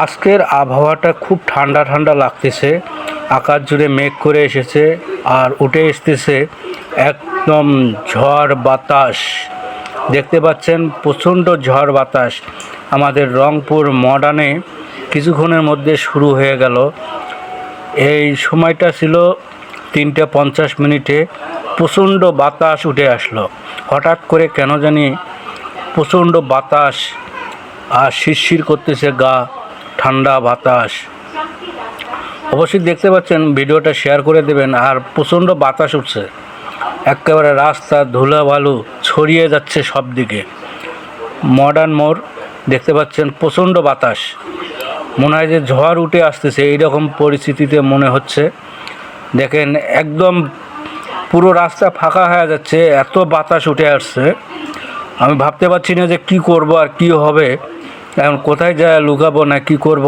আজকের আবহাওয়াটা খুব ঠান্ডা ঠান্ডা লাগতেছে। আকাশ জুড়ে মেঘ করে এসেছে আর উঠে এসতেছে একদম ঝড় বাতাস। দেখতে পাচ্ছেন প্রচণ্ড ঝড় বাতাস। আমাদের রংপুর মডার্নে কিছুক্ষণের মধ্যে শুরু হয়ে গেল। এই সময়টা ছিল তিনটে পঞ্চাশ মিনিটে প্রচণ্ড বাতাস উঠে আসলো। হঠাৎ করে কেন জানি প্রচণ্ড বাতাস আর শিরশির করতেছে গা। ঠান্ডা বাতাস। অবশ্যই দেখতে পাচ্ছেন, ভিডিওটা শেয়ার করে দেবেন আর প্রচণ্ড বাতাস উঠছে। একেবারে রাস্তা ধুলা বালু ছড়িয়ে যাচ্ছে সব দিকে মডার্ন মোড়, দেখতে পাচ্ছেন প্রচণ্ড বাতাস। মনে হয় যে ঝড় উঠে আসতেছে, এইরকম পরিস্থিতিতে মনে হচ্ছে। দেখেন, একদম পুরো রাস্তা ফাঁকা হয়ে যাচ্ছে, এত বাতাস উঠে আসছে। আমি ভাবতে পারছি না যে কি করব আর কি হবে। এখন কোথায় যায়, লুকাবো না, কি করব?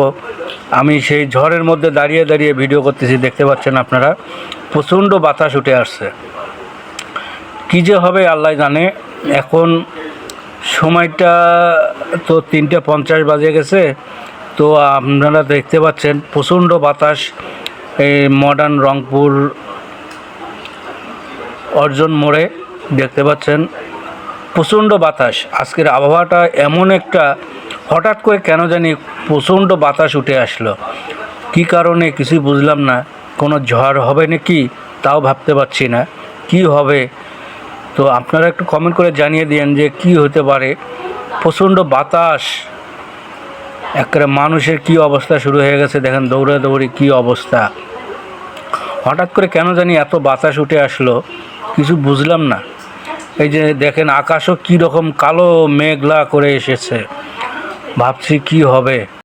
আমি সেই ঝড়ের মধ্যে দাঁড়িয়ে দাঁড়িয়ে ভিডিও করতেছি, দেখতে পাচ্ছেন আপনারা? প্রচণ্ড বাতাস উঠে আসছে। কী যে হবে আল্লাহ জানে। এখন সময়টা তো তিনটে পঞ্চাশ বাজে গেছে। তো আপনারা দেখতে পাচ্ছেন প্রচণ্ড বাতাস। এই মডার্ন রংপুর, অর্জন মোড়ে দেখতে পাচ্ছেন প্রচণ্ড বাতাস। আজকের আবহাওয়াটা এমন একটা হঠাৎ করে কেন জানি প্রচণ্ড বাতাস উঠে আসলো। কী কারণে কিছুই বুঝলাম না। কোনো ঝড় হবে নাকি তাও ভাবতে পারছি না। কি হবে? তো আপনারা একটু কমেন্ট করে জানিয়ে দিন যে কি হতে পারে। প্রচণ্ড বাতাস। একেবারে মানুষের কি অবস্থা শুরু হয়ে গেছে। দেখেন দৌড়ে দৌড়ি কি অবস্থা। হঠাৎ করে কেন জানি এত বাতাস উঠে আসলো। কিছু বুঝলাম না। এই যে দেখেন আকাশও কী রকম কালো, মেঘলা করে এসেছে। ভাবছি কি হবে।